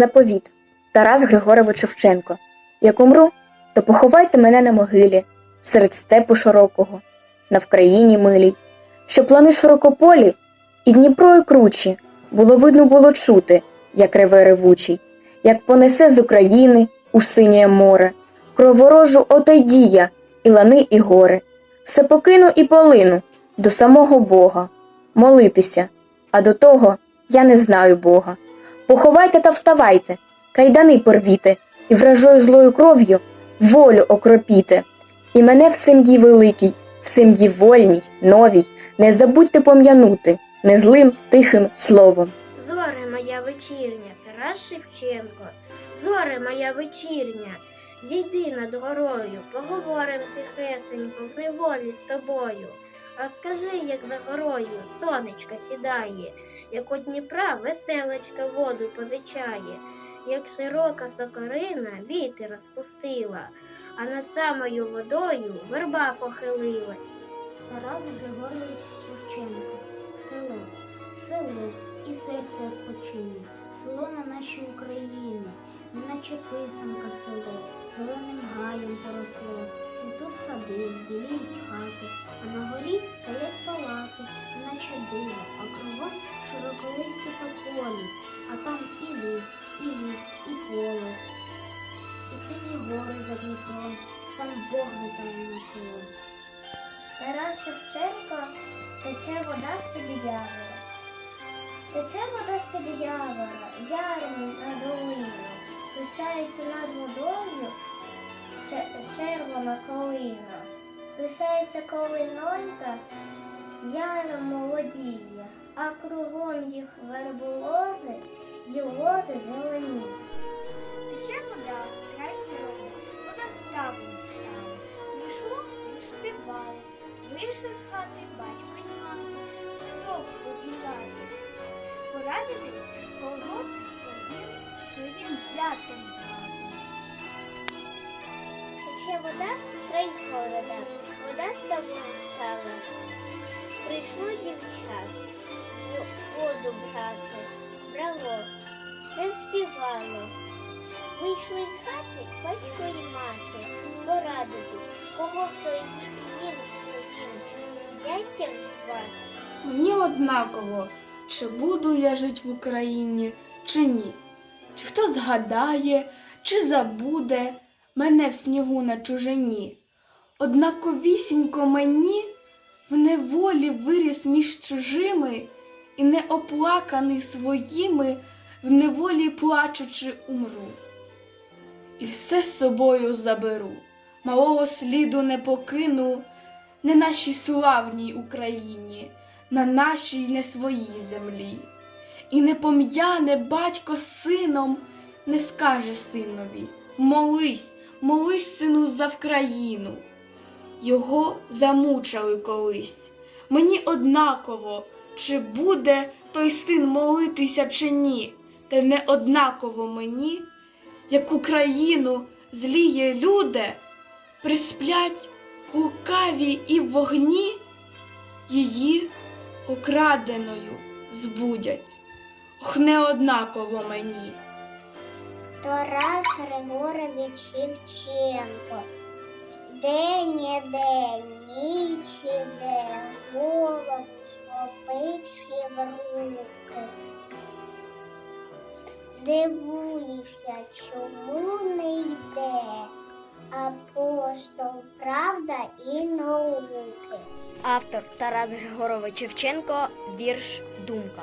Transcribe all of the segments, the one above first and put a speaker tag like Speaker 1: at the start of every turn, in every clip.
Speaker 1: Заповіт Тарас Григорович Шевченко. Як умру, то поховайте мене на могилі, серед степу широкого, на Вкраїні милій, що плани широкополі, і Дніпро і кручі, було видно було чути, як реве ревучий, як понесе з України у синє море, кроворожу отойдія, і лани, і гори. Все покину і полину до самого Бога, молитися, а до того я не знаю Бога. Поховайте та вставайте, кайдани порвіте, і вражою злою кров'ю волю окропіте. І мене в сім'ї великій, в сім'ї вольній, новій, не забудьте пом'янути незлим тихим словом.
Speaker 2: Зоре моя вечірня, Тарас Шевченко, зоре моя вечірня, зійди над горою, поговорим тихесенько в неволі з тобою. Розкажи, як за горою сонечко сідає, як у Дніпра веселочка воду позичає, як широка сокорина вітер розпустила, а над самою водою верба похилилась.
Speaker 3: Тарас Григорович Шевченко. Село. Село і серце відпочине. Село на нашій Україні. Неначе писанка село. Зеленим гаєм поросло. Цвітуть сади, біліють хати,
Speaker 2: Тече вода з-під явора, яром на долину. Пишається над водою червона колина. Пишається колинонька, яра молодіє, а кругом їх верболози й лози зелені. Згадав. Тече вода, край города, вода ставом стала. Прийшло дівчат, воду брати, брало, заспівало. Вийшли з хати батько і мати, порадити, кого хто їм своїм зятям звати.
Speaker 4: Мені однаково, чи буду я жить в Україні, чи ні. Чи хто згадає, чи забуде мене в снігу на чужині. Однаковісінько мені в неволі виріс між чужими і не оплаканий своїми, в неволі плачучи умру. І все з собою заберу, малого сліду не покину, не нашій славній Україні, на нашій не своїй землі. І не пом'яне батько сином, не скаже синові молись, молись, сину, за Вкраїну. Його замучили колись. Мені однаково, чи буде той син молитися, чи ні, та не однаково мені, як Україну зліє люди, присплять у каві і вогні, її украденою збудять. Ох, не однаково мені.
Speaker 3: Тарас Григорович Шевченко. День іде, ніч іде, голод опивши в руки. Дивуюся, чому не йде апостол правда і науки.
Speaker 5: Автор Тарас Григорович Шевченко, вірш Думка.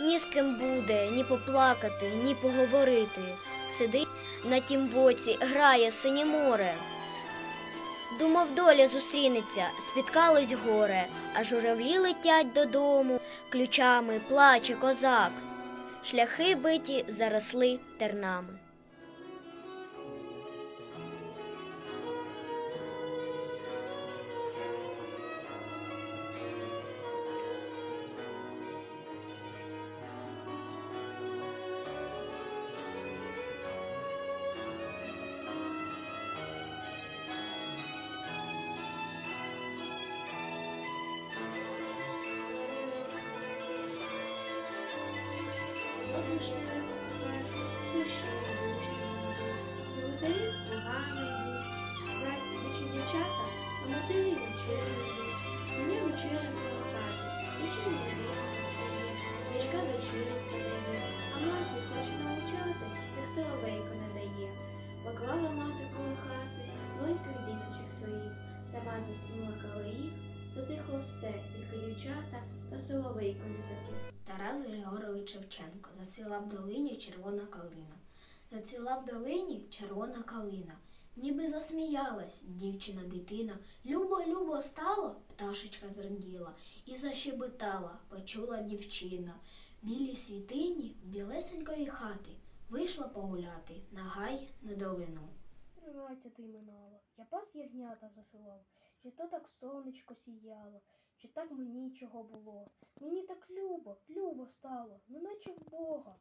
Speaker 5: Ні з ким буде ні поплакати, ні поговорити. Сидить на тім боці, грає синє море. Думав, доля зустрінеться, спіткалось горе, а журавлі летять додому, ключами плаче козак. Шляхи биті заросли тернами.
Speaker 3: Соловейко не запів. Тарас Григорович Шевченко. Зацвіла в долині червона калина. Зацвіла в долині червона калина. Ніби засміялась дівчина дитина. Любо, любо стало, пташечка зраділа і защебетала, почула дівчина. Білій світині білесенької хати вийшла погуляти на гай на долину.
Speaker 6: Тринадцятий минало, я пас ягнята за селом, чи то так сонечко сіяло, чи так мені чого було. Мені так любо, любо стало, неначе в Бога.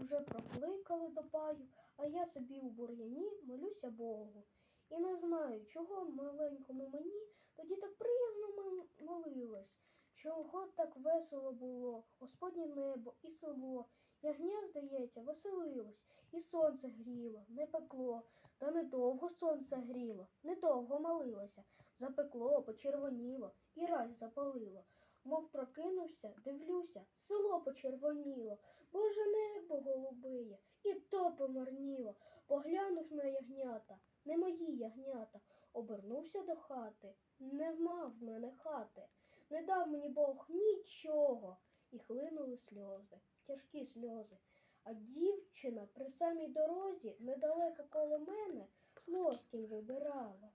Speaker 6: Уже прокликали до паю, а я собі у бур'яні молюся Богу. І не знаю, чого маленькому мені тоді так приязно м- молилась, чого так весело було, Господнє небо і село. Ягня, здається, веселилось, і сонце гріло, не пекло. Та недовго сонце гріло, недовго молилося, запекло, почервоніло і раз запалило. Мов прокинувся, дивлюся, село почервоніло, Боже небо голубиє, і то помарніло. Поглянув на ягнята, не мої ягнята, обернувся до хати, не мав мене хати, не дав мені Бог нічого. І хлинули сльози, тяжкі сльози. А дівчина при самій дорозі, недалеко коло мене, плоскінь вибирала.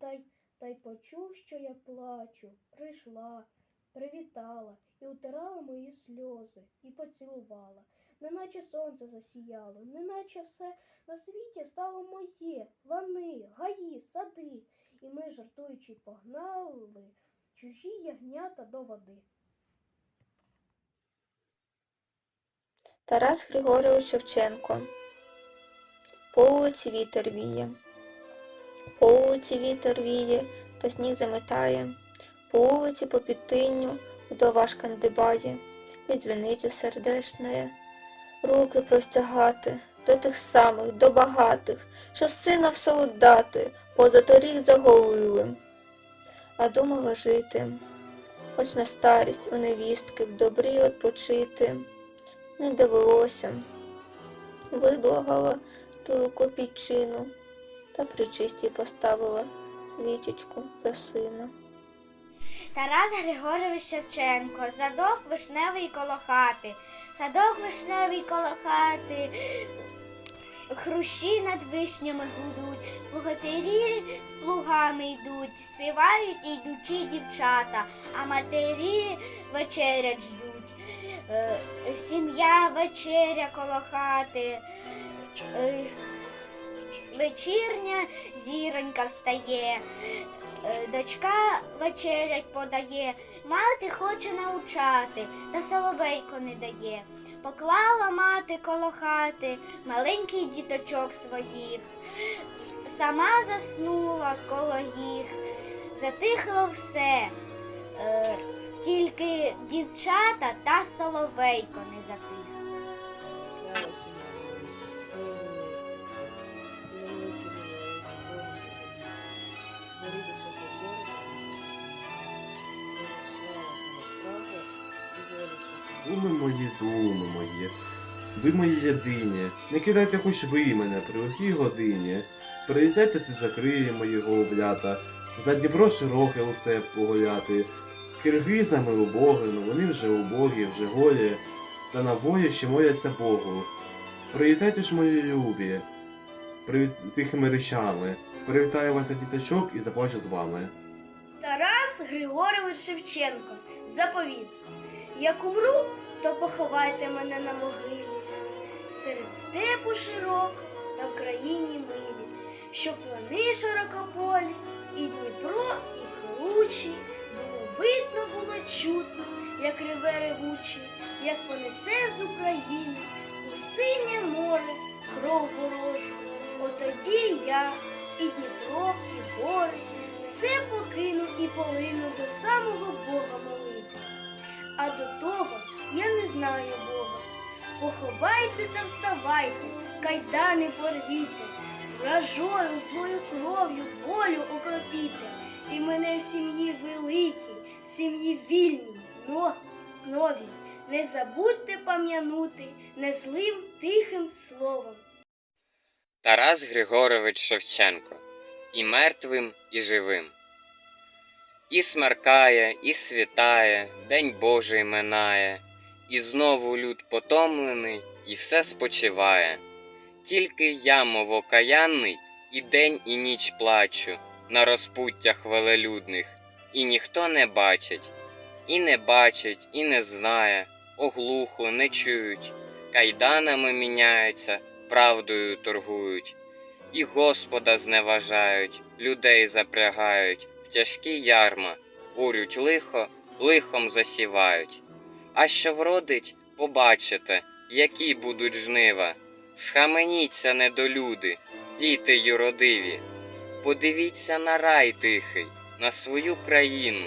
Speaker 6: Та й, та й почув, що я плачу, прийшла, привітала і утирала мої сльози, і поцілувала. Неначе сонце засіяло, неначе все на світі стало моє, лани, гаї, сади. І ми, жартуючи, погнали чужі ягнята до води.
Speaker 7: Тарас Григорович Шевченко. По вулиці вітер віє. По вітер віє, та сніг заметає. По по підтинню вдова шкандибає, і дзвіницю сердешне. Руки простягати до тих самих, до багатих, що сина в солдати поза торік заголили. А думала жити, хоч на старість у невістки в добрі odpoчити не довелося. Виблагала ту копійчину та при чисті поставила свічечку за сина.
Speaker 2: Тарас Григорович Шевченко, задок вишневий коло хати, садок вишневий коло хати, хрущі над вишнями гудуть, плугатирі з плугами йдуть, співають ідучі дівчата, а матері вечерять ждуть. Е, Сім'я вечеря коло хати. Вечірня зіронька встає, Е, дочка вечерять подає, мати хоче навчати, та соловейко не дає. Поклала мати коло хати маленький діточок своїх, сама заснула коло їх, затихло все, е, тільки дівчата та соловейко не затих.
Speaker 8: Думи мої, думи мої, ви мої єдині, не кидайте хоч ви мене при лихій годині. Приїздайте си закриє моєго облята, за Дніпро широке степ погуляти. З киргизами убогину, вони вже убогі, вже голі, та на бої ще моляться Богу. Приїдайте ж мої любі, привіт з тихими речами. Привітаю вас діточок і заплачу з вами.
Speaker 9: Тарас Григорович Шевченко. Заповіт. Як умру, то поховайте мене на могилі. Серед степу широко та в країні милі, щоб плани широкополі, і Дніпро, і кручі, було видно, було чутно, як реве ревучий, як понесе з України у синє море кров ворожу. Отоді я, і Дніпро, і гори, все покину і полину до самого Бога молити. А до того я не знаю Бога. Поховайте та вставайте, кайдани порвіте, вражою злою кров'ю волю окропіте, і мене сім'ї великій, сім'ї вільній, но- новій. Не забудьте пам'янути незлим тихим словом.
Speaker 10: Тарас Григорович Шевченко і мертвим, і живим. І смеркає, і світає, День Божий минає, і знову люд потомлений, і все спочиває. Тільки я, мов окаянний, і день, і ніч плачу на розпуттях велелюдних, і ніхто не бачить, і не бачить, і не знає, оглухло, не чують, кайданами міняються, правдою торгують, і Господа зневажають, людей запрягають, тяжкі ярма, урють лихо, лихом засівають. А що вродить, побачите, які будуть жнива. Схаменіться, недолюди, діти юродиві. Подивіться на рай тихий, на свою країну,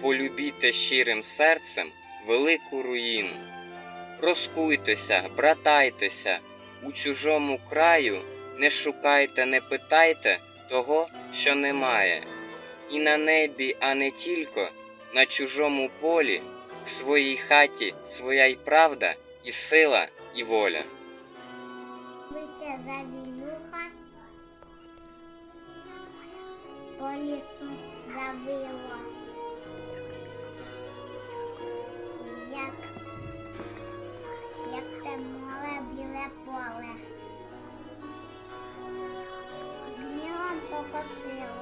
Speaker 10: полюбіте щирим серцем велику руїну. Розкуйтеся, братайтеся, у чужому краю не шукайте, не питайте того, що немає і на небі, а не тільки, на чужому полі, в своїй хаті своя й правда, і сила, і воля.
Speaker 3: Бися завірюха, по лісу завила, як, як те мале біле поле, з гнілом.